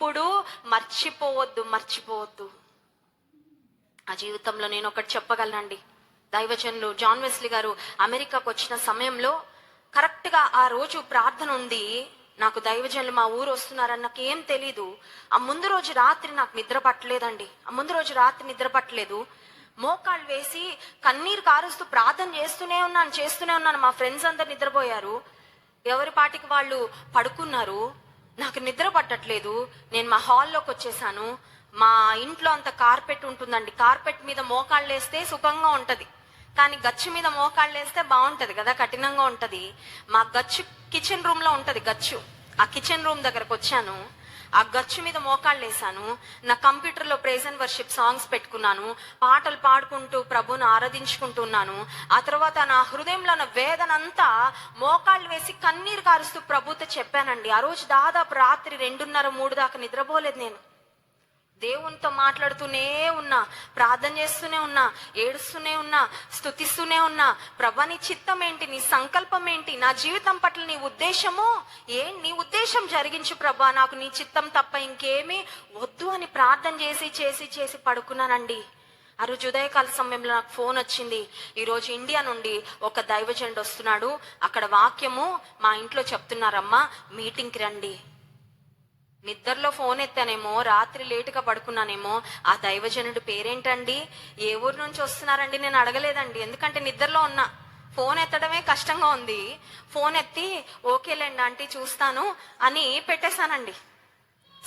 ఎప్పుడు మర్చిపోవద్దు మర్చిపోవద్దు. ఆ జీవితంలో నేను ఒకటి చెప్పగలనండి. దైవజనులు జాన్ వెస్లీ గారు అమెరికాకు వచ్చిన సమయంలో కరెక్ట్గా ఆ రోజు ప్రార్థన ఉంది నాకు దైవజనులు మా ఊరు వస్తున్నారని నాకు ఏం తెలీదు. ఆ ముందు రోజు రాత్రి నాకు నిద్ర పట్టలేదండి. ఆ ముందు రోజు రాత్రి నిద్ర పట్టలేదు. మోకాళ్ళు వేసి కన్నీరు కారుస్తూ ప్రార్థన చేస్తూనే ఉన్నాను చేస్తూనే ఉన్నాను. మా ఫ్రెండ్స్ అందరు నిద్రపోయారు. ఎవరి పాటికి వాళ్ళు పడుకున్నారు? నాకు నిద్ర పట్టట్లేదు నేను మా హాల్లోకి వచ్చేసాను మా ఇంట్లో అంత కార్పెట్ ఉంటుందండి. కార్పెట్ మీద మోకాళ్ళు వేస్తే సుఖంగా ఉంటుంది. కానీ గచ్చు మీద మోకాళ్ళు వేస్తే బాగుంటుంది కదా కఠినంగా ఉంటుంది. మా గచ్చు కిచెన్ రూమ్లో ఉంటుంది గచ్చు. ఆ కిచెన్ రూమ్ దగ్గరకు వచ్చాను ఆ గచ్చు మీద మోకాళ్ళు వేసాను నా కంప్యూటర్లో ప్రేజ్ అండ్ వర్షిప్ సాంగ్స్ పెట్టుకున్నాను. పాటలు పాడుకుంటూ ప్రభుని ఆరాధించుకుంటున్నాను. ఆ తర్వాత నా హృదయంలో నా వేదనంతా మోకాళ్ళు వేసి కన్నీరు కారుస్తూ ప్రభుతో చెప్పానండి. ఆ రోజు దాదాపు రాత్రి రెండున్నర మూడు దాకా నిద్రపోలేదు నేను. దేవునితో మాట్లాడుతూనే ఉన్నా ప్రార్థన చేస్తూనే ఉన్నా ఏడుస్తూనే ఉన్నా స్తుతిస్తూనే ఉన్నా ప్రభా నీ చిత్తం ఏంటి? నీ సంకల్పం ఏంటి? నా జీవితం పట్ల నీ ఉద్దేశము ఏ? నీ ఉద్దేశం జరిగించు ప్రభా నాకు నీ చిత్తం తప్ప ఇంకేమీ వద్దు అని ప్రార్థన చేసి చేసి చేసి పడుకున్నానండి. ఆ రోజు ఉదయకాల సమయంలో నాకు ఫోన్ వచ్చింది. ఈరోజు ఇండియా నుండి ఒక దైవజనుడు వస్తున్నాడు. అక్కడ వాక్యము మా ఇంట్లో చెప్తున్నారమ్మా మీటింగ్కి రండి. నిద్రలో ఫోన్ ఎత్తానేమో రాత్రి లేటుగా పడుకున్నానేమో ఆ దైవజనుడి పేరేంటండి? ఏ ఊరు నుంచి వస్తున్నారండి? నేను అడగలేదండి. ఎందుకంటే నిద్రలో ఉన్నా. ఫోన్ ఎత్తడమే కష్టంగా ఉంది. ఫోన్ ఎత్తి ఓకేలేండి ఆంటీ చూస్తాను అని పెట్టేశానండి.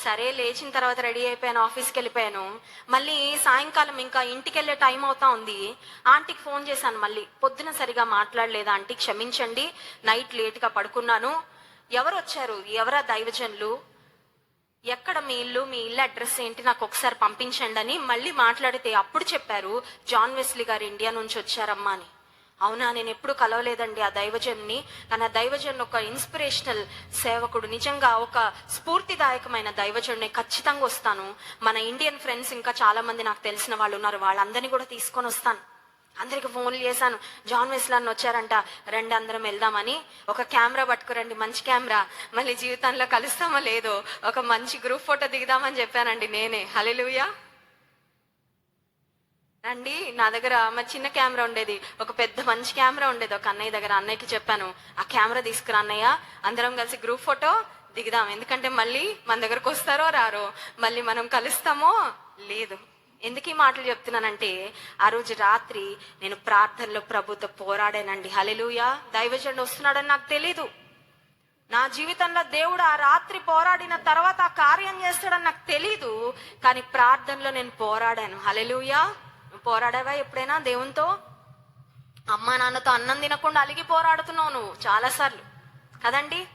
సరే లేచిన తర్వాత రెడీ అయిపోయాను ఆఫీస్కి వెళ్ళిపోయాను. మళ్ళీ సాయంకాలం ఇంకా ఇంటికి వెళ్ళే టైం అవుతా ఉంది. ఆంటీకి ఫోన్ చేశాను మళ్ళీ. పొద్దున సరిగా మాట్లాడలేదు ఆంటీ? క్షమించండి. నైట్ లేట్గా పడుకున్నాను. ఎవరు వచ్చారు ఎవరా దైవజనులు? ఎక్కడ మీ ఇల్లు మీ ఇల్లు అడ్రస్ ఏంటి నాకు ఒకసారి పంపించండి అని మళ్ళీ మాట్లాడితే అప్పుడు చెప్పారు జాన్ వెస్లీ గారు ఇండియా నుంచి వచ్చారమ్మా అని. అవునా నేను ఎప్పుడు కలవలేదండి ఆ దైవజన్ని. కానీ ఆ దైవజన్ ఒక ఇన్స్పిరేషనల్ సేవకుడు నిజంగా ఒక స్ఫూర్తిదాయకమైన దైవజన్ని ఖచ్చితంగా వస్తాను. మన ఇండియన్ ఫ్రెండ్స్ ఇంకా చాలా మంది నాకు తెలిసిన వాళ్ళు ఉన్నారు వాళ్ళందరినీ కూడా తీసుకొని వస్తాను. అందరికి ఫోన్లు చేశాను. జాన్ వెస్లాన్ వచ్చారంట రండి అందరం వెళ్దామని. ఒక కెమెరా పట్టుకురండి మంచి కెమెరా. మళ్ళీ జీవితంలో కలుస్తామో లేదో ఒక మంచి గ్రూప్ ఫోటో దిగుదామని చెప్పానండి నేనే. హలెలుయా రండి నా దగ్గర మా చిన్న కెమెరా ఉండేది. ఒక పెద్ద మంచి కెమెరా ఉండేది. ఒక అన్నయ్య దగ్గర అన్నయ్యకి చెప్పాను ఆ కెమెరా తీసుకురా అన్నయ్య. అందరం కలిసి గ్రూప్ ఫోటో దిగుదాం. ఎందుకంటే మళ్ళీ మన దగ్గరకు వస్తారో రారో మళ్ళీ మనం కలుస్తామో లేదు. ఎందుకు ఈ మాటలు చెప్తున్నానంటే ఆ రోజు రాత్రి నేను ప్రార్థనలో ప్రభుతో పోరాడానండి. హలెలుయా దైవజనుడు వస్తున్నాడని నాకు తెలీదు. నా జీవితంలో దేవుడు ఆ రాత్రి పోరాడిన తర్వాత ఆ కార్యం చేస్తాడని నాకు తెలీదు. కానీ ప్రార్థనలో నేను పోరాడాను. హలెలుయా నువ్వు పోరాడావా ఎప్పుడైనా దేవునితో? అమ్మా నాన్నతో అన్నం తినకుండా అలిగి పోరాడుతున్నావు నువ్వు. చాలాసార్లు. కదండి?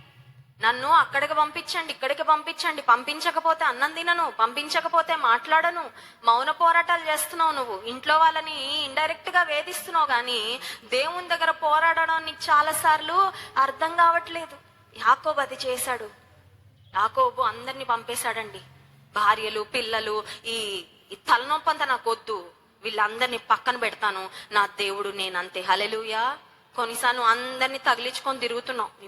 నన్ను అక్కడికి పంపించండి ఇక్కడికి పంపించండి. పంపించకపోతే అన్నం తినను పంపించకపోతే మాట్లాడను. మౌన పోరాటాలు చేస్తున్నావు నువ్వు. ఇంట్లో వాళ్ళని ఇండైరెక్ట్గా వేధిస్తున్నావు కానీ దేవుని దగ్గర పోరాడడం నీకు చాలా సార్లు అర్థం కావట్లేదు. యాకోబు అది చేశాడు. యాకోబు అందరిని పంపేశాడండి. భార్యలు పిల్లలు ఈ ఈ నాకు వద్దు. వీళ్ళందరినీ పక్కన పెడతాను. నా దేవుడు నేనంతే. హలెలుయా కొన్నిసార్లు అందరినీ తగిలించుకొని తిరుగుతున్నావు.